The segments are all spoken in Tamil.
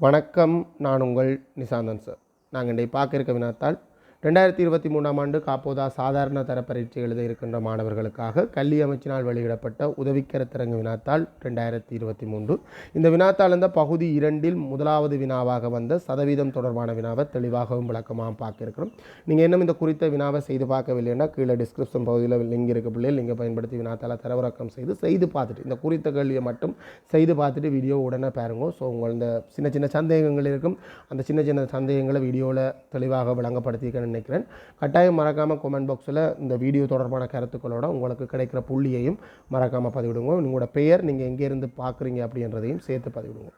வணக்கம். நான் உங்கள் நிசாந்தன் சார். நாங்கள் இன்றைக்கு பார்க்க இருக்க வினாத்தால் ரெண்டாயிரத்தி இருபத்தி மூணாம் ஆண்டு காப்போதா சாதாரண தர பரீட்சை எழுத இருக்கின்ற மாணவர்களுக்காக கல்வி அமைச்சினால் வெளியிடப்பட்ட உதவிக்கரத்திறங்கு வினாத்தாள் ரெண்டாயிரத்தி இருபத்தி மூன்று. இந்த வினாத்தாள் இந்த பகுதி இரண்டில் முதலாவது வினாவாக வந்த சதவீதம் தொடர்பான வினாவை தெளிவாகவும் விளக்கமாகவும் பார்க்கிருக்கிறோம். நீங்கள் இன்னும் இந்த குறித்த வினாவை செய்து பார்க்கவில்லைன்னா கீழே டிஸ்கிரிப்ஷன் பகுதியில் லிங்க் இருக்க பிள்ளைகள் லிங்கை பயன்படுத்தி வினாத்தாளை தரவிறக்கம் செய்து செய்து பார்த்துட்டு இந்த குறித்த கேள்வியை மட்டும் செய்து பார்த்துட்டு வீடியோ உடனே பாருங்க. ஸோ உங்கள் இந்த சின்ன சின்ன சந்தேகங்கள் இருக்கும். அந்த சின்ன சின்ன சந்தேகங்களை வீடியோவில் தெளிவாக விளங்கப்படுத்திக்கணும்னு நினைக்கிறேன். கட்டாயம் மறக்காமல் கமெண்ட் பாக்ஸில் இந்த வீடியோ தொடர்பான கருத்துக்களோட உங்களுக்கு கிடைக்கிற புள்ளியையும் மறக்காமல் பதிவிடுங்க. உங்களோட பெயர் நீங்கள் எங்கேருந்து பார்க்குறீங்க அப்படின்றதையும் சேர்த்து பதிவிடுங்க.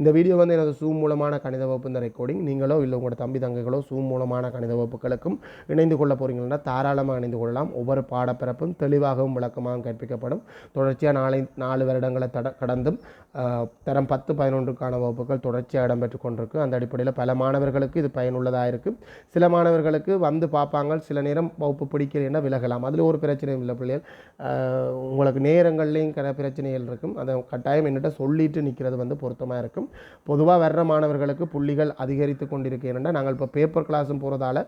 இந்த வீடியோ வந்து எனது சூம் மூலமான கணித வகுப்பு இந்த ரெக்கார்டிங் நீங்களோ இல்லை உங்களோட தம்பி தங்கைகளோ சூம் மூலமான கணித வகுப்புகளுக்கும் இணைந்து கொள்ள போகிறீங்கன்னா தாராளமாக இணைந்து கொள்ளலாம். ஒவ்வொரு பாடப்பிறப்பும் தெளிவாகவும் விளக்கமாகவும் கற்பிக்கப்படும். தொடர்ச்சியாக நாளை நாலு வருடங்களை தட கடந்தும் தரம் பத்து பதினொன்றுக்கான வகுப்புகள் தொடர்ச்சியாக இடம்பெற்று கொண்டிருக்கு. அந்த அடிப்படையில் பல மாணவர்களுக்கு இது பயனுள்ளதாக இருக்கும் சில மாணவர்களுக்கு வந்து பார்ப்பாங்க. சில நேரம் வகுப்பு பிடிக்கலைன்னா விலகலாம். அதில் ஒரு பிரச்சனையும் இல்லை பிள்ளைகள். உங்களுக்கு நேரங்கள்லேயும் கிற பிரச்சனைகள் இருக்கும். அதை கட்டாயம் என்னட்ட சொல்லிட்டு நிற்கிறது வந்து பொருத்தமாக இருக்கும். பொதுவாக வர்ற மாணவர்களுக்கு புள்ளிகள் அதிகரித்து கொண்டிருக்கு. ஏன்னா நாங்கள் இப்போ பேப்பர் கிளாஸும் போகிறதால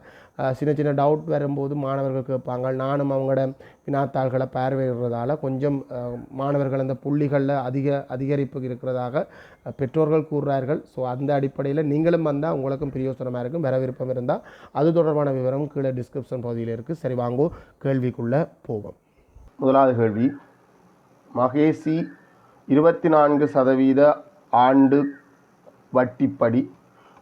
சின்ன சின்ன டவுட் வரும்போது மாணவர்கள் கேட்பாங்க. நானும் அவங்களோட வினாத்தாள்களை பார்வையிடுறதால கொஞ்சம் மாணவர்கள் அந்த புள்ளிகளில் அதிக அதிகரிப்பு இருக்கிறதாக பெற்றோர்கள் கூறுறார்கள் ஸோ அந்த அடிப்படையில் நீங்களும் வந்தால் உங்களுக்கும் பிரயோசனமாக இருக்கும் வர விருப்பம் இருந்தால் அது தொடர்பான விவரம் கீழே டிஸ்கிரிப்ஷன் பகுதியில் இருக்குது சரி வாங்கோ கேள்விக்குள்ளே போவோம். முதலாவது கேள்வி. மகேசி இருபத்தி நான்கு சதவீத ஆண்டு வட்டிப்படி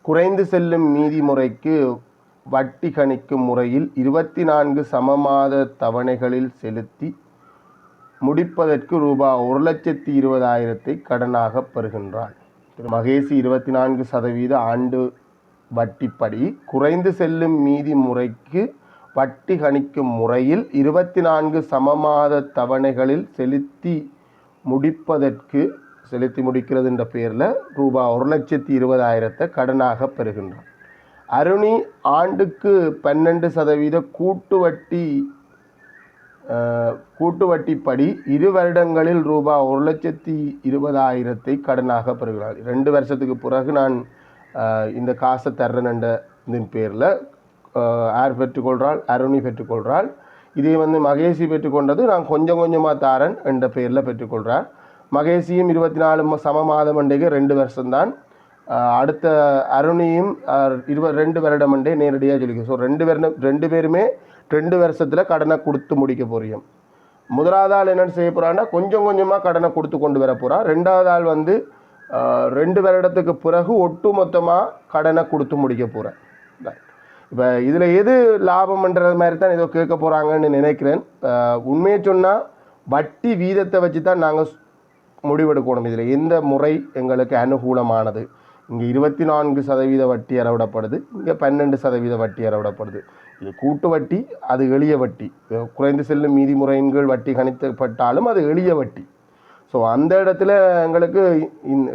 குறைந்து செல்லும் மீதி முறைக்கு வட்டி கணிக்கும் முறையில் இருபத்தி நான்கு சமமாத தவணைகளில் செலுத்தி முடிப்பதற்கு ரூபா ஒரு லட்சத்தி இருபதாயிரத்தை கடனாக பெறுகின்றாள். திரு. மகேசி இருபத்தி நான்கு சதவீத ஆண்டு வட்டிப்படி குறைந்து செல்லும் மீதி முறைக்கு வட்டி கணிக்கும் முறையில் இருபத்தி நான்கு சமமாத தவணைகளில் செலுத்தி முடிப்பதற்கு செலுத்தி முடிக்கிறது என்ற பெயரில் ரூபா ஒரு லட்சத்தி இருபதாயிரத்தை கடனாக பெறுகின்றார் அருணி ஆண்டுக்கு பன்னெண்டு சதவீத கூட்டு வட்டி கூட்டு வட்டிப்படி இரு வருடங்களில் ரூபா ஒரு லட்சத்தி இருபதாயிரத்தை கடனாக பெறுகிறார் ரெண்டு வருஷத்துக்கு பிறகு நான் இந்த காசை தர்றேன் என்ற பேரில் ஆர் பெற்றுக்கொள்கிறாள் அருணி பெற்றுக்கொள்கிறாள் இதை வந்து மகேஷி பெற்றுக்கொண்டது நான் கொஞ்சம் கொஞ்சமாக தாரன் என்ற பெயரில் பெற்றுக்கொள்கிறார் மகேசியும் இருபத்தி நாலு சம மாதம் மண்டைக்கு ரெண்டு வருஷம்தான். அடுத்த அருணியும் இருப ரெண்டு வருடம் மண்டே நேரடியாக சொல்லிக்க. ஸோ ரெண்டு வருடம் ரெண்டு பேருமே ரெண்டு வருஷத்தில் கடனை கொடுத்து முடிக்க போறியும் முதலாவது ஆள் என்ன செய்ய போகிறான்னா கொஞ்சம் கொஞ்சமாக கடனை கொடுத்து கொண்டு வர போகிறா ரெண்டாவது ஆள் வந்து ரெண்டு வருடத்துக்கு பிறகு ஒட்டு மொத்தமாக கடனை கொடுத்து முடிக்க போகிறேன் இப்போ இதில் எது லாபம்ன்றது மாதிரி தான் ஏதோ கேட்க போகிறாங்கன்னு நினைக்கிறேன். உண்மையை சொன்னால் வட்டி வீதத்தை வச்சு தான் நாங்கள் முடிவெடுக்கணும். இதில் எந்த முறை எங்களுக்கு அனுகூலமானது? இங்கே இருபத்தி நான்கு சதவீத வட்டி அறவிடப்படுது இங்கே பன்னெண்டு சதவீத வட்டி அறவிடப்படுது. இது கூட்டு வட்டி அது எளிய வட்டி. குறைந்து செல்லும் மீதி முறையின் கீழ் வட்டி கணிக்கப்பட்டாலும் அது எளிய வட்டி. ஸோ அந்த இடத்துல எங்களுக்கு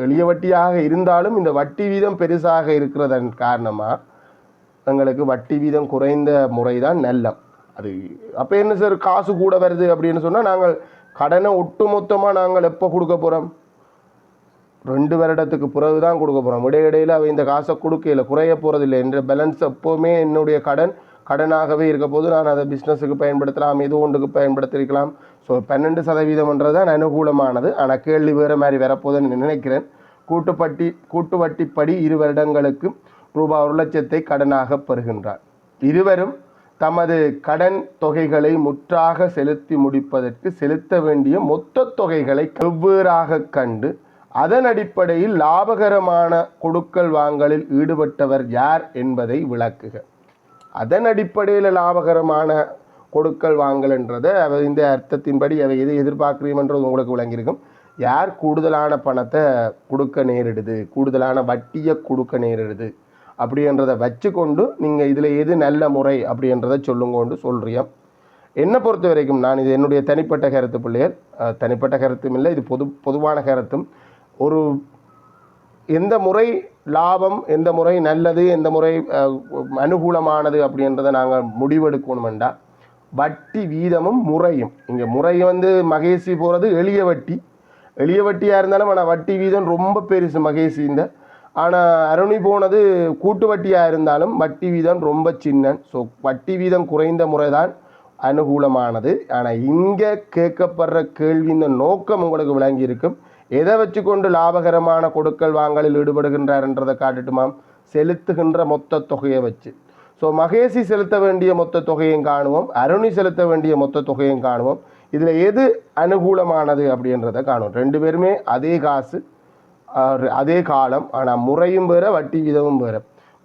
எளிய வட்டியாக இருந்தாலும் இந்த வட்டி வீதம் பெருசாக இருக்கிறதன் காரணமாக எங்களுக்கு வட்டி வீதம் குறைந்த முறை தான் நல்லம். அது அப்போ என்ன சார் காசு கூட வருது அப்படின்னு சொன்னால் நாங்கள் கடனை ஒட்டுமொத்தமாக நாங்கள் எப்போ கொடுக்க போகிறோம் ரெண்டு வருடத்துக்கு பிறகு தான் கொடுக்க போகிறோம் இடையிடையில் அவன் இந்த காசை கொடுக்கல குறைய போகிறதில்லை என்ற பேலன்ஸ் எப்போவுமே என்னுடைய கடன் கடனாகவே இருக்க போது நான் அதை பிஸ்னஸுக்கு பயன்படுத்தலாம் இது ஒன்றுக்கு பயன்படுத்திருக்கலாம் ஸோ பன்னெண்டு சதவீதம்ன்றது தான் அனுகூலமானது. ஆனால் கேள்வி வேறு மாதிரி வரப்போகுதுன்னு நினைக்கிறேன். கூட்டுப்பட்டி கூட்டு வட்டிப்படி இரு வருடங்களுக்கு ரூபாய் ஒரு லட்சத்தை கடனாக பெறுகின்றார். இருவரும் தமது கடன் தொகைகளை முற்றாக செலுத்தி முடிப்பதற்கு செலுத்த வேண்டிய மொத்த தொகைகளை வெவ்வேறாக கண்டு அதன் அடிப்படையில் லாபகரமான கொடுக்கல் வாங்கலில் ஈடுபட்டவர் யார் என்பதை விளக்குக. அதன் அடிப்படையில் லாபகரமான கொடுக்கல் வாங்கல்ன்றதை அவ இந்த அர்த்தத்தின்படி அவை எதை எதிர்பார்க்குறீங்கன்றது உங்களுக்கு விளங்கியிருக்கும். யார் கூடுதலான பணத்தை கொடுக்க நேரிடுது கூடுதலான வட்டியை கொடுக்க நேரிடுது அப்படின்றத வச்சுக்கொண்டு நீங்கள் இதில் எது நல்ல முறை அப்படின்றத சொல்லுங்கொண்டு சொல்கிறியா என்னை பொறுத்த வரைக்கும் நான் இது என்னுடைய தனிப்பட்ட கருத்து பிள்ளையர் தனிப்பட்ட கருத்தும் இல்லை இது பொது பொதுவான கருத்தும். ஒரு எந்த முறை லாபம் எந்த முறை நல்லது எந்த முறை அனுகூலமானது அப்படின்றத நாங்கள் முடிவெடுக்கணுமெண்டா? வட்டி வீதமும் முறையும். இங்கே முறை வந்து மகேசி போகிறது எளிய வட்டி. எளிய வட்டியாக இருந்தாலும் ஆனால் வட்டி வீதம் ரொம்ப பெருசு மகேசி இந்த ஆனால் அருணி போனது கூட்டு வட்டியாக இருந்தாலும் வட்டி வீதம் ரொம்ப சின்ன ஸோ வட்டி வீதம் குறைந்த முறை தான் அனுகூலமானது. ஆனால் இங்கே கேட்கப்படுற கேள்வியின் நோக்கம் உங்களுக்கு விளங்கி இருக்கும் எதை வச்சுக்கொண்டு லாபகரமான கொடுக்கல் வாங்கலில் ஈடுபடுகின்றார்ன்றதை காட்டுட்டுமாம் செலுத்துகின்ற மொத்த தொகையை வச்சு. ஸோ மகேசி செலுத்த வேண்டிய மொத்த தொகையும் காணுவோம். அருணி செலுத்த வேண்டிய மொத்த தொகையும் காணுவோம். இதில் எது அனுகூலமானது அப்படின்றத காணும் ரெண்டு பேருமே அதே காசு. அதே காலம் ஆனால் முறையும் வேற வட்டி விதமும் வேற.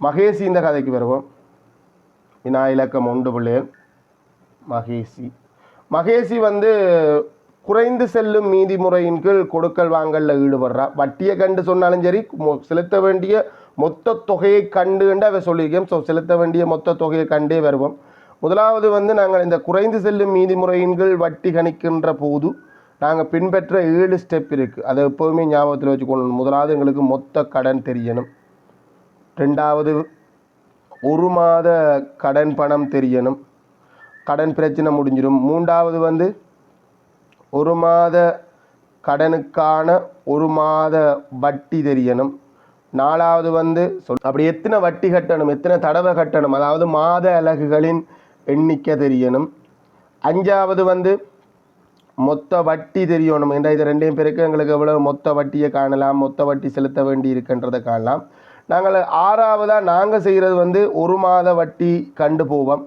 மகேசி இந்த கதைக்கு வருவோம். வினா இலக்கம் ஒன்று பிள்ளையன் மகேசி மகேசி வந்து குறைந்து செல்லும் மீதி முறையின் கீழ் கொடுக்கல் வாங்கலில் ஈடுபடுறா. வட்டியை கண்டு சொன்னாலும் சரி செலுத்த வேண்டிய மொத்த தொகையை கண்டு கண்டு அதை சொல்லியிருக்கேன். ஸோ செலுத்த வேண்டிய மொத்த தொகையை கண்டே வருவோம். முதலாவது வந்து நாங்கள் இந்த குறைந்து செல்லும் மீதி முறையின் கீழ் வட்டி கணிக்கின்ற போது நாங்கள் பின்பற்ற ஏழு ஸ்டெப் இருக்குது அதை எப்போவுமே ஞாபகத்தில் வச்சுக்கொள்ளணும் முதலாவது எங்களுக்கு மொத்த கடன் தெரியணும். ரெண்டாவது ஒரு மாத கடன் பணம் தெரியணும். கடன் பிரச்சனை முடிஞ்சிடும். மூன்றாவது வந்து ஒரு மாத கடனுக்கான ஒரு மாத வட்டி தெரியணும். நாலாவது வந்து சொல் அப்படி எத்தனை வட்டி கட்டணும்? எத்தனை தடவை கட்டணும்? அதாவது மாத அலகுகளின் எண்ணிக்கை தெரியணும். அஞ்சாவது வந்து மொத்த வட்டி தெரியணும் நம்ம இது ரெண்டையும் பேருக்கு எங்களுக்கு எவ்வளோ மொத்த வட்டியை காணலாம்? மொத்த வட்டி செலுத்த வேண்டி இருக்கின்றதை காணலாம். நாங்கள் ஆறாவதாக நாங்கள் செய்கிறது வந்து ஒரு மாத வட்டி கண்டு போவோம்.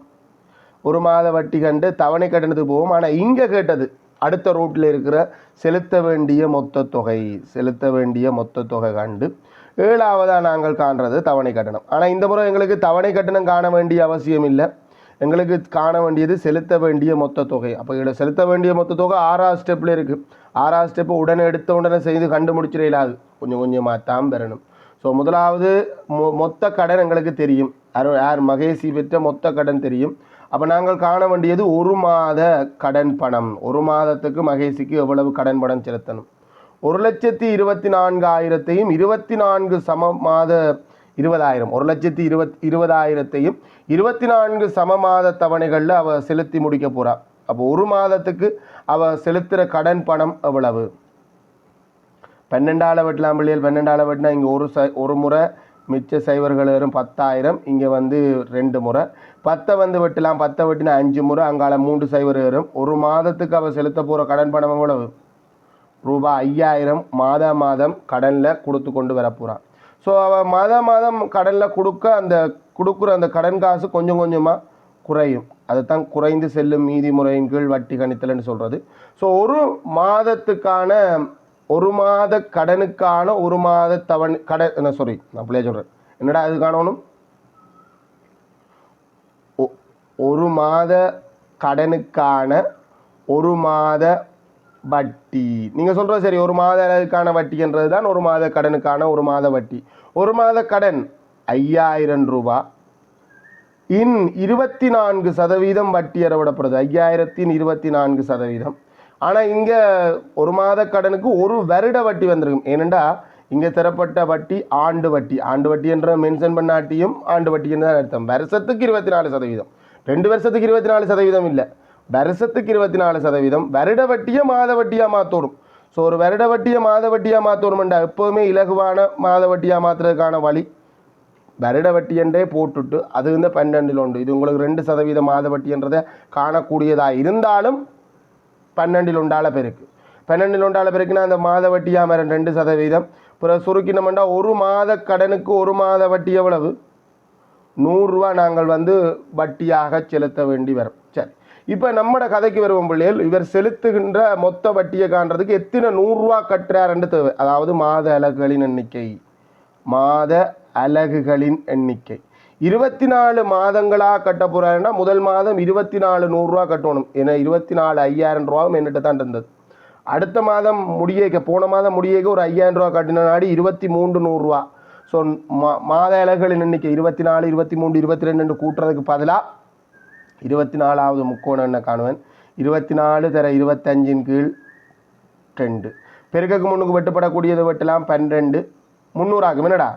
ஒரு மாத வட்டி கண்டு தவணை கட்டணத்துக்கு போவோம். ஆனால் இங்கே கேட்டது அடுத்த ரூட்டில் இருக்கிற செலுத்த வேண்டிய மொத்த தொகை செலுத்த வேண்டிய மொத்த தொகை கண்டு ஏழாவதாக நாங்கள் காண்றது தவணை கட்டணம். ஆனால் இந்த முறை எங்களுக்கு தவணை கட்டணம் காண வேண்டிய அவசியம் இல்லை எங்களுக்கு காண வேண்டியது செலுத்த வேண்டிய மொத்த தொகை. அப்போ இதில் செலுத்த வேண்டிய மொத்த தொகை ஆறாவது ஸ்டெப்பில் இருக்குது ஆறாவது ஸ்டெப்பு உடனே எடுத்த உடனே செய்து கண்டுபிடிச்சிட இயலாது. கொஞ்சம் கொஞ்சமாக தான் பெறணும். ஸோ முதலாவது மொ மொத்த கடன் எங்களுக்கு தெரியும். யார் யார் மகேசி பெற்ற மொத்த கடன் தெரியும். அப்போ நாங்கள் காண வேண்டியது ஒரு மாத கடன் பணம். ஒரு மாதத்துக்கு மகேசிக்கு எவ்வளவு கடன் பணம் செலுத்தணும்? ஒரு லட்சத்தி இருபத்தி நான்காயிரத்தையும் இருபத்தி நான்கு சம மாத இருபதாயிரம். ஒரு லட்சத்தி இருபத் இருபதாயிரத்தையும் இருபத்தி நான்கு சம மாத தவணைகளில் அவ செலுத்தி முடிக்க போகிறாள் அப்போ ஒரு மாதத்துக்கு அவ செலுத்துகிற கடன் பணம் எவ்வளவு? பன்னெண்டால வெட்டலாம் பிள்ளைகள் பன்னெண்டால வெட்டினா இங்கே ஒரு ச ஒரு முறை மிச்ச சைவர்கள் வரும் பத்தாயிரம் இங்கே வந்து ரெண்டு முறை. பத்தை வந்து வெட்டலாம் பத்தை வெட்டினா அஞ்சு முறை அங்கால மூன்று சைவர் வரும் ஒரு மாதத்துக்கு அவள் செலுத்த போகிற கடன் பணம் எவ்வளவு? ரூபாய் ஐயாயிரம் மாத மாதம் கடனில் கொடுத்து கொண்டு வர போகிறான் ஸோ அவள் மாத மாதம் கடனில் கொடுக்க அந்த கொடுக்குற அந்த கடன் காசு கொஞ்சம் கொஞ்சமாக குறையும். அதுதான் குறைந்து செல்லும் மீதி முறையின் கீழ் வட்டி கணித்தல்னு சொல்கிறது ஸோ ஒரு மாதத்துக்கான ஒரு மாத கடனுக்கான ஒரு மாத தவணை கடன் என்ன சாரி நான் பிள்ளைய சொல்கிறேன் என்னடா அது காணணும்? ஒ- ஒரு மாத கடனுக்கான ஒரு மாத வட்டி. நீங்கள் சொல்கிறது சரி ஒரு மாத அளவுக்கான வட்டின்றது தான் ஒரு மாத கடனுக்கான ஒரு மாத வட்டி. ஒரு மாத கடன் ஐயாயிரம் ரூபா. இன் இருபத்தி நான்கு சதவீதம் வட்டி அறவிடப்படுது. ஐயாயிரத்தின் இருபத்தி நான்கு சதவீதம். ஆனால் இங்கே ஒரு மாத கடனுக்கு ஒரு வருட வட்டி வந்திருக்கும். ஏனெண்டா இங்கே தரப்பட்ட வட்டி ஆண்டு வட்டி. ஆண்டு வட்டி என்ற மென்ஷன் பண்ணாட்டியும் ஆண்டு வட்டின்னு தான் அர்த்தம். வருஷத்துக்கு இருபத்தி நாலு சதவீதம். ரெண்டு வருஷத்துக்கு இருபத்தி நாலு சதவீதம் இல்லை. வருஷத்துக்கு இருபத்தி நாலு சதவீதம். வருட வட்டியை மாத வட்டியாக மாற்றணும் ஸோ ஒரு வருட வட்டியை மாத வட்டியாக மாற்றணும்டா எப்போவுமே இலகுவான மாத வட்டியாக மாற்றுறதுக்கான வழி. வருட வட்டியன்றே போட்டுட்டு அது இந்த பன்னெண்டில் உண்டு. இது உங்களுக்கு ரெண்டு சதவீத மாத வட்டின்றதை காணக்கூடியதாக இருந்தாலும் பன்னெண்டில் உண்டால பெருக்கு. பன்னெண்டில் உண்டால பெருக்குன்னா அந்த மாத வட்டியாக மரம் ரெண்டு சதவீதம். பிறகு சுருக்கினோம்னா ஒரு மாத கடனுக்கு ஒரு மாத வட்டி எவ்வளவு? நூறுரூவா நாங்கள் வந்து வட்டியாக செலுத்த வேண்டி வரும். இப்போ நம்மட கதைக்கு வருவோம் பிள்ளைகள். இவர் செலுத்துகின்ற மொத்த வட்டியை காண்றதுக்கு எத்தனை நூறுரூவா கட்டுறாருன்னு தேவை. அதாவது மாத அலகுகளின் எண்ணிக்கை. மாத அலகுகளின் எண்ணிக்கை. இருபத்தி நாலு மாதங்களாக கட்ட போகிறாருன்னா முதல் மாதம் இருபத்தி நாலு நூறுரூவா கட்டணும். ஏன்னா இருபத்தி நாலு ஐயாயிரம் ரூபாவும் என்கிட்ட தான் இருந்தது. அடுத்த மாதம் முடியக்க போன மாதம் முடியக்க ஒரு ஐயாயிரம் ரூபா கட்டின நாடி இருபத்தி மூன்று நூறுரூவா. ஸோ மா மாத அலகுகளின் எண்ணிக்கை இருபத்தி நாலு இருபத்தி மூன்று இருபத்தி ரெண்டு கூட்டுறதுக்கு பதிலாக இருபத்தி நாலாவது முக்கோணம் என்ன காணுவன்? இருபத்தி நாலு தர இருபத்தஞ்சின் கீழ் ரெண்டு. பெருக்கக்கு முன்னுக்கு வெட்டுப்படக்கூடியது வெட்டலாம் பன்னிரெண்டு. முந்நூறாகும். என்னடா?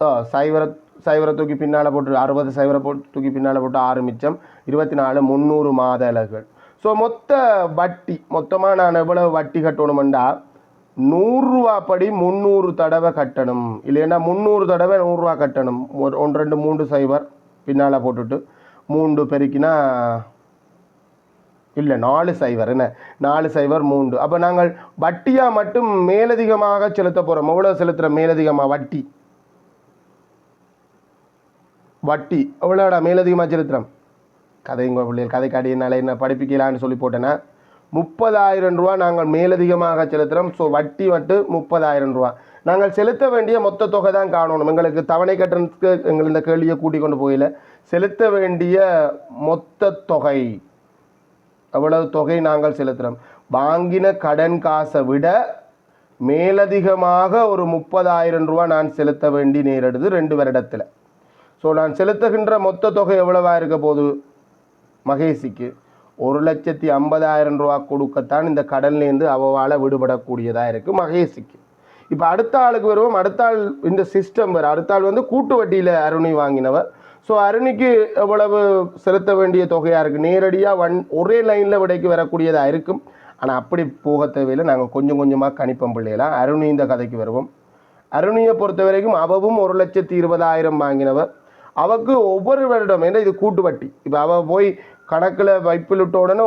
ஓ சைவர சைவரை தூக்கி பின்னால் போட்டு அறுபது சைவரை போட்டு தூக்கி பின்னால் போட்டு ஆறு மிச்சம். இருபத்தி நாலு முந்நூறு மாத அலகுகள் ஸோ மொத்த வட்டி மொத்தமாக நான் எவ்வளவு வட்டி கட்டணுமெண்டா? நூறுரூவா படி முந்நூறு தடவை கட்டணும். இல்லைன்னா முந்நூறு தடவை நூறுரூவா கட்டணும். ஒரு ஒன்று ரெண்டு மூன்று சைபர் பின்னால் போட்டுட்டு மூன்று பெருக்கினா இல்லை நாலு சைவர். என்ன? நாலு சைவர் மூன்று அப்போ நாங்கள் வட்டியாக மட்டும் மேலதிகமாக செலுத்த போகிறோம் எவ்வளோ செலுத்துகிற மேலதிகமாக வட்டி. வட்டி. எவ்வளோடா மேலதிகமாக செலுத்துகிறோம் கதைங்க பிள்ளைகள் கதை காடியினால என்ன படிப்பிக்கலான்னு சொல்லி போட்டேன்னா முப்பதாயிரம் ரூபா நாங்கள் மேலதிகமாக செலுத்துகிறோம் ஸோ வட்டி மட்டும் முப்பதாயிரம் ரூபா. நாங்கள் செலுத்த வேண்டிய மொத்த தொகை தான் காணணும். எங்களுக்கு தவணை கட்டணத்துக்கு எங்கள் இந்த கேள்வியை கூட்டிக் கொண்டு போயில செலுத்த வேண்டிய மொத்த தொகை எவ்வளவு தொகை நாங்கள் செலுத்துகிறோம் வாங்கின கடன் காசை விட மேலதிகமாக ஒரு முப்பதாயிரம் ரூபா நான் செலுத்த வேண்டி நேரிடுது ரெண்டு வருடத்தில். ஸோ நான் செலுத்துகின்ற மொத்த தொகை எவ்வளவாக இருக்க போகுது? மகேஷிக்கு ஒரு லட்சத்தி ஐம்பதாயிரம் ரூபா கொடுக்கத்தான் இந்த கடன்லேருந்து அவவால் விடுபடக்கூடியதாக இருக்குது மகேஷிக்கு. இப்போ அடுத்த ஆளுக்கு வருவோம். அடுத்த ஆள் இந்த சிஸ்டம் வர அடுத்த ஆள் வந்து கூட்டு வட்டியில் அருணி வாங்கினவர். ஸோ அருணிக்கு எவ்வளவு செலுத்த வேண்டிய தொகையாக இருக்குது நேரடியாக வன் ஒரே லைனில் விடைக்கு வரக்கூடியதாக இருக்கும். ஆனால் அப்படி போக தேவையில்லை. நாங்கள் கொஞ்சம் கொஞ்சமாக கணிப்போம் பிள்ளைகளாம் அருணி இந்த கதைக்கு வருவோம். அருணியை பொறுத்த வரைக்கும் அவவும் ஒரு லட்சத்தி இருபதாயிரம் வாங்கினவர். அவக்கு ஒவ்வொரு வருடம் ஏன்னா இது கூட்டு வட்டி. இப்போ அவள் போய் கணக்கில் வைப்பில் விட்ட உடனே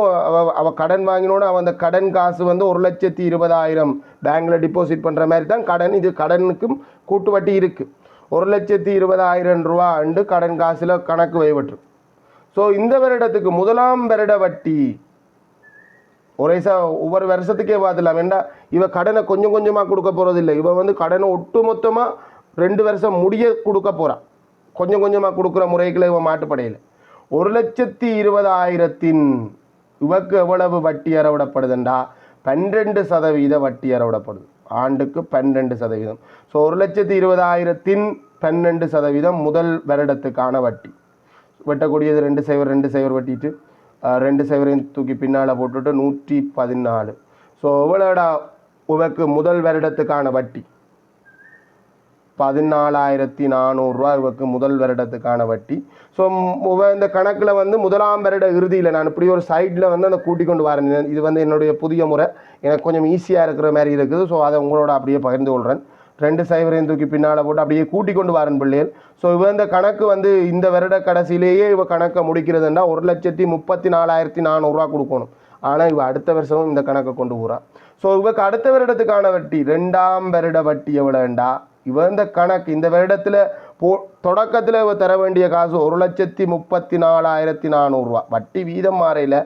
அவள் கடன் வாங்கினோட அவன் அந்த கடன் காசு வந்து ஒரு லட்சத்தி இருபதாயிரம் பேங்க்கில் டிபாசிட் பண்ணுற மாதிரி தான் கடன் இது கடனுக்கும் கூட்டு வட்டி இருக்குது ஒரு லட்சத்தி இருபதாயிரம் ரூபா அண்டு கடன் காசில் கணக்கு வைவற்று ஸோ இந்த வருடத்துக்கு முதலாம் வருட வட்டி. ஒரே சா ஒவ்வொரு வருஷத்துக்கே பார்த்துலாம் வேண்டாம் இவ கடனை கொஞ்சம் கொஞ்சமாக கொடுக்க போகிறதில்லை இவன் இவ வந்து கடனை ஒட்டு மொத்தமாக ரெண்டு வருஷம் முடிய கொடுக்க போகிறான் கொஞ்சம் கொஞ்சமாக கொடுக்குற முறைகளை இவன் மாட்டுப்படையில். ஒரு லட்சத்தி இருபதாயிரத்தின் இவக்கு எவ்வளவு வட்டி அறவிடப்படுதுண்டா? பன்னிரெண்டு சதவீத வட்டி அறவிடப்படுது. ஆண்டுக்கு பன்னெண்டு சதவீதம். ஸோ ஒரு லட்சத்தி இருபதாயிரத்தின் பன்னெண்டு சதவீதம் முதல் வருடத்துக்கான வட்டி. வெட்டக்கூடியது ரெண்டு சைவர் ரெண்டு சைவர் வெட்டிட்டு ரெண்டு சைவரையும் தூக்கி பின்னால் போட்டுட்டு நூற்றி பதினாலு. ஸோ எவ்வளோடா உனக்கு முதல் வருடத்துக்கான வட்டி? பதினாலாயிரத்தி நானூறுரூவா இவருக்கு முதல் வருடத்துக்கான வட்டி. ஸோ இந்த கணக்கில் வந்து முதலாம் வருட இறுதியில் நான் இப்படி ஒரு சைடில் வந்து அந்த கூட்டி கொண்டு வரேன். இது வந்து என்னுடைய புதிய முறை. எனக்கு கொஞ்சம் ஈஸியாக இருக்கிற மாதிரி இருக்குது. ஸோ அதை உங்களோட அப்படியே பகிர்ந்து கொள்கிறேன் ரெண்டு சைவரையும் தூக்கி பின்னால் போட்டு அப்படியே கூட்டி கொண்டு வரன் பிள்ளைகள். ஸோ இவன் இந்த கணக்கு வந்து இந்த வருட கடைசியிலேயே இவ கணக்கை முடிக்கிறதுன்னா ஒரு லட்சத்தி முப்பத்தி நாலாயிரத்தி நானூறுரூவா கொடுக்கணும். ஆனால் இவ அடுத்த வருஷமும் இந்த கணக்கை கொண்டு போகிறான் ஸோ இவக்கு அடுத்த வருடத்துக்கான வட்டி ரெண்டாம் வருட வட்டி எவ்வளோண்டா இவந்த கணக்கு. இந்த வருடத்தில் போ தொடக்கத்தில் இவ தர வேண்டிய காசு ஒரு லட்சத்தி முப்பத்தி நாலாயிரத்தி நானூறுரூவா வட்டி வீதம் மாறையில்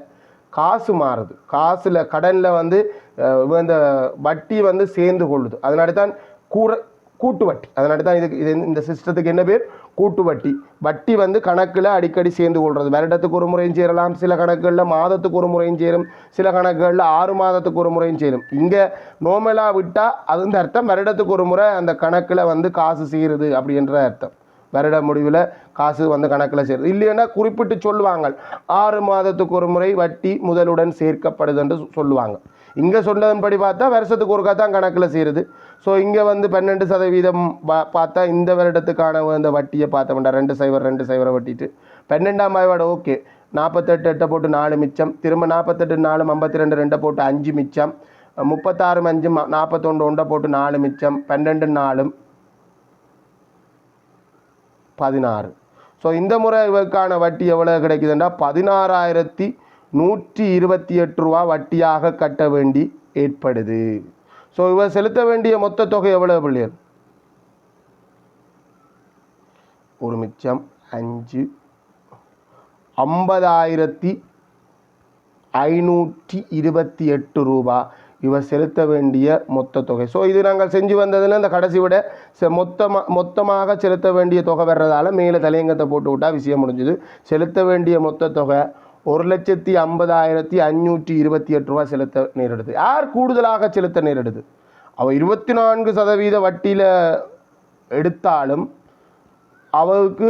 காசு மாறுது. காசில் கடனில் வந்து இந்த வட்டி வந்து சேர்ந்து கொள்ளுது. அதனால தான் கூற கூட்டு வட்டி அதனால தான் இதுக்கு இது இந்த சிஸ்டத்துக்கு என்ன பேர்? கூட்டு வட்டி வட்டி வந்து கணக்கில் அடிக்கடி சேர்ந்து கொள்வது வருடத்துக்கு ஒரு முறையும் சேரலாம். சில கணக்குகளில் மாதத்துக்கு ஒரு முறையும் சேரும். சில கணக்குகளில் ஆறு மாதத்துக்கு ஒரு முறையும் சேரும். இங்கே நோமலாக விட்டால் அது இந்த அர்த்தம். வருடத்துக்கு ஒரு முறை அந்த கணக்கில் வந்து காசு சேருது அப்படின்ற அர்த்தம். வருட முடிவில் காசு வந்து கணக்கில் சேருது. இல்லைன்னா குறிப்பிட்டு சொல்லுவாங்க. ஆறு மாதத்துக்கு ஒரு முறை வட்டி முதலுடன் சேர்க்கப்படுது என்று சொல்லுவாங்க. இங்கே சொன்னதன்படி பார்த்தா வருஷத்துக்கு ஒருக்கா தான் கணக்கில் சேருது. ஸோ இங்கே வந்து பன்னெண்டு சதவீதம் பா- பார்த்தா இந்த வருடத்துக்கான அந்த வட்டியை பார்த்த வேண்டாம். ரெண்டு சைவர் ரெண்டு சைவரை வட்டிட்டு. பன்னெண்டாம் ஆய்வாட ஓகே. நாற்பத்தெட்டு எட்டை போட்டு நாலு மிச்சம். திரும்ப நாற்பத்தெட்டு நாலு ஐம்பத்தி ரெண்டு ரெண்டை போட்டு அஞ்சு மிச்சம். முப்பத்தாறு அஞ்சு ம- நாற்பத்தொன்று ஒன்றை போட்டு நாலு மிச்சம். பன்னெண்டு நாலும் பதினாறு. ஸோ இந்த முறை இவருக்கான வட்டி எவ்வளோ கிடைக்குதுன்னா பதினாறாயிரத்தி நூற்றி இருபத்தி எட்டு ரூபா வட்டியாக கட்ட வேண்டி ஏற்படுது. ஸோ இவர் செலுத்த வேண்டிய மொத்த தொகை எவ்வளோ பிள்ளையர்? ஒரு மிச்சம் அஞ்சு. ஐம்பதாயிரத்தி ஐநூற்றி இருபத்தி எட்டு ரூபா இவர் செலுத்த வேண்டிய மொத்த தொகை. ஸோ இது நாங்கள் செஞ்சு வந்ததில் இந்த கடைசி விட செ- மொத்தமாக செலுத்த வேண்டிய தொகை வர்றதால மேலே தலையங்கத்தை போட்டு விட்டா விஷயம் முடிஞ்சுது. செலுத்த வேண்டிய மொத்த தொகை ஒரு லட்சத்தி ஐம்பதாயிரத்தி அஞ்சூற்றி இருபத்தி எட்டு ரூபா செலுத்த நேரிடுது. யார் கூடுதலாக செலுத்த நேரிடுது? அவள் இருபத்தி நான்கு சதவீத வட்டியில் எடுத்தாலும் அவளுக்கு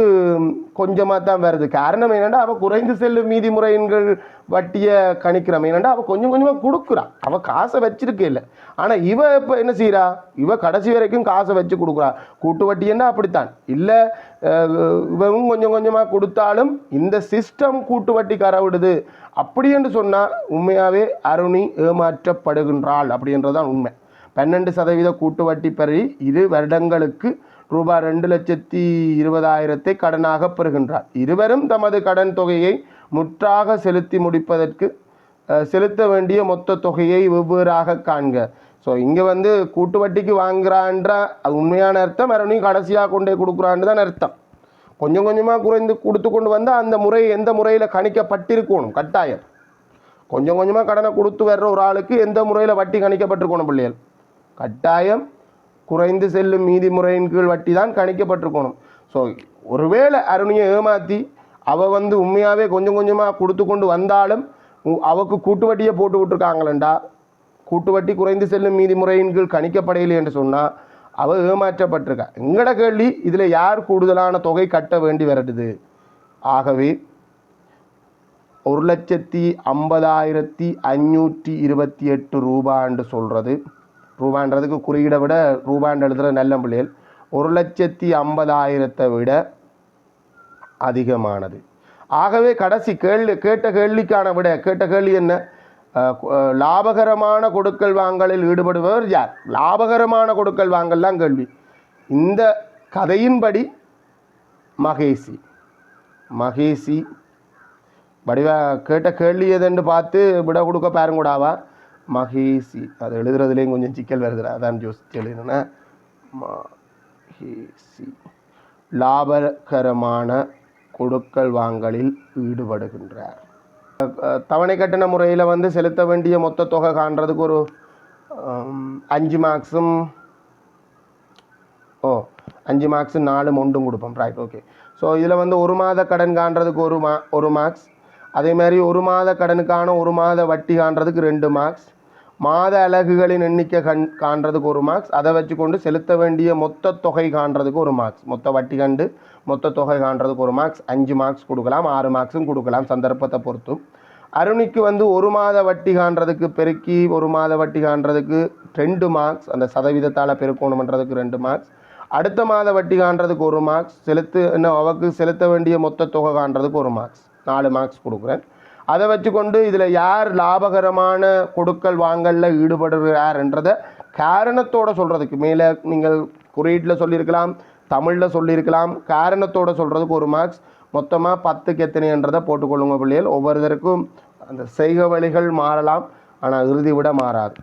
கொஞ்சமாக தான் வருது. காரணம் என்னென்னா அவள் குறைந்து செல்லும் மீதி முறையின்கள் வட்டியை கணிக்கிறோம் என்னென்னா அவள் கொஞ்சம் கொஞ்சமாக கொடுக்குறான். அவள் காசை வச்சிருக்க இல்லை. ஆனால் இவ இப்போ என்ன செய்கிறா இவ கடைசி வரைக்கும் காசை வச்சு கொடுக்குறா. கூட்டு வட்டின்னா அப்படித்தான். இல்லை இவங்க கொஞ்சம் கொஞ்சமாக கொடுத்தாலும் இந்த சிஸ்டம் கூட்டு வட்டி கரவிடுது. அப்படி என்று சொன்னால் உண்மையாகவே அருணி ஏமாற்றப்படுகின்றாள் அப்படின்றதான் உண்மை. பன்னெண்டு சதவீத கூட்டு வட்டி பெறி இரு வருடங்களுக்கு ரூபாய் ரெண்டு லட்சத்தி இருபதாயிரத்தை கடனாக பெறுகின்றார். இருவரும் தமது கடன் தொகையை முற்றாக செலுத்தி முடிப்பதற்கு செலுத்த வேண்டிய மொத்த தொகையை வெவ்வேறாக காண்க. ஸோ இங்கே வந்து கூட்டு வட்டிக்கு வாங்குறான்ற அது உண்மையான அர்த்தம் மறுபடியும் கடைசியாக கொண்டே கொடுக்குறான்னு தான் அர்த்தம். கொஞ்சம் கொஞ்சமாக குறைந்து கொடுத்து கொண்டு வந்தால் அந்த முறை எந்த முறையில் கணிக்கப்பட்டிருக்கணும்? கட்டாயம். கொஞ்சம் கொஞ்சமாக கடனை கொடுத்து வர்ற ஒரு ஆளுக்கு எந்த முறையில் வட்டி கணிக்கப்பட்டிருக்கணும் பிள்ளைகள்? கட்டாயம். குறைந்து செல்லும் மீதி முறையின் கீழ் வட்டி தான் கணிக்கப்பட்டிருக்கணும். ஸோ ஒருவேளை அருணியை ஏமாற்றி அவள் வந்து உண்மையாகவே கொஞ்சம் கொஞ்சமாக கொடுத்து கொண்டு வந்தாலும் உ- அவக்கு கூட்டு வட்டியை போட்டு விட்டுருக்காங்களேண்டா. கூட்டு வட்டி குறைந்து செல்லும் மீதி முறையின் கீழ் கணிக்கப்படையில்லை என்று சொன்னால் அவள் ஏமாற்றப்பட்டிருக்கா. எங்கட கேள்வி இதில் யார் கூடுதலான தொகை கட்ட வேண்டி வருது? ஆகவே ஒரு லட்சத்தி ஐம்பதாயிரத்தி அஞ்சூற்றி இருபத்தி எட்டு ரூபான்னு சொல்கிறது ரூபான்றதுக்கு குறியீடை விட ரூபான்னு எழுதுகிற நல்ல பிள்ளைகள். ஒரு லட்சத்தி ஐம்பதாயிரத்தை விட அதிகமானது. ஆகவே கடைசி கேள்வி கேட்ட கேள்விக்கான விட கேட்ட கேள்வி என்ன? லாபகரமான கொடுக்கல் வாங்கலில் ஈடுபடுபவர் யார்? லாபகரமான கொடுக்கல் வாங்கல்லாம் கேள்வி. இந்த கதையின்படி மகேசி மகேசி வடிவ கேட்ட கேள்வி எதுன்னு பார்த்து விட கொடுக்க பாருங்கூடாவா? மகேசி. அது எழுதுறதுலேயும் கொஞ்சம் சிக்கல் வருதுடா. அதான் யோசிச்சு எழுதுனா மகேசி. லாபகரமான கொடுக்கல் வாங்கலில் ஈடுபடுகின்றார். தவணை கட்டண முறையில் வந்து செலுத்த வேண்டிய மொத்த தொகை காண்றதுக்கு ஒரு அஞ்சு மார்க்ஸும் ஓ அஞ்சு மார்க்ஸும் நாலு மொண்டும் கொடுப்போம். ரைட் ஓகே ஸோ இதில் வந்து ஒரு மாத கடன் காண்றதுக்கு ஒரு மா ஒரு மார்க்ஸ் அதே மாதிரி ஒரு மாத கடனுக்கான ஒரு மாத வட்டி காண்றதுக்கு ரெண்டு மார்க்ஸ் மாத அலகுகளின் எண்ணிக்கை கண் காண்றதுக்கு ஒரு மார்க்ஸ் அதை வச்சுக்கொண்டு செலுத்த வேண்டிய மொத்த தொகை காண்றதுக்கு ஒரு மார்க்ஸ் மொத்த வட்டி கண்டு மொத்த தொகை காண்றதுக்கு ஒரு மார்க்ஸ் அஞ்சு மார்க்ஸ் கொடுக்கலாம் ஆறு மார்க்ஸும் கொடுக்கலாம் சந்தர்ப்பத்தை பொறுத்தும். அருணிக்கு வந்து ஒரு மாத வட்டி காண்றதுக்கு பெருக்கி ஒரு மாத வட்டி காண்றதுக்கு ரெண்டு மார்க்ஸ் அந்த சதவீதத்தால் பெருக்கணுமன்றதுக்கு ரெண்டு மார்க்ஸ் அடுத்த மாத வட்டி காண்றதுக்கு ஒரு மார்க்ஸ் செலுத்து இன்னும் அவக்கு செலுத்த வேண்டிய மொத்த தொகை காண்றதுக்கு ஒரு மார்க்ஸ் நாலு மார்க்ஸ் கொடுக்குறேன். அதை வச்சுக்கொண்டு இதில் யார் லாபகரமான கொடுக்கல் வாங்கலில் ஈடுபடுகிறார்ன்றதை காரணத்தோட சொல்கிறதுக்கு மேலே நீங்கள் குறியீட்டில் சொல்லியிருக்கலாம் தமிழில் சொல்லியிருக்கலாம் காரணத்தோட சொல்கிறதுக்கு ஒரு மார்க்ஸ் மொத்தமாக பத்துக்கு எத்தனைன்றதை போட்டுக்கொள்ளுங்க பிள்ளைகள். ஒவ்வொருத்தருக்கும் அந்த செய்க வழிகள் மாறலாம் ஆனால் இறுதி விட மாறாது.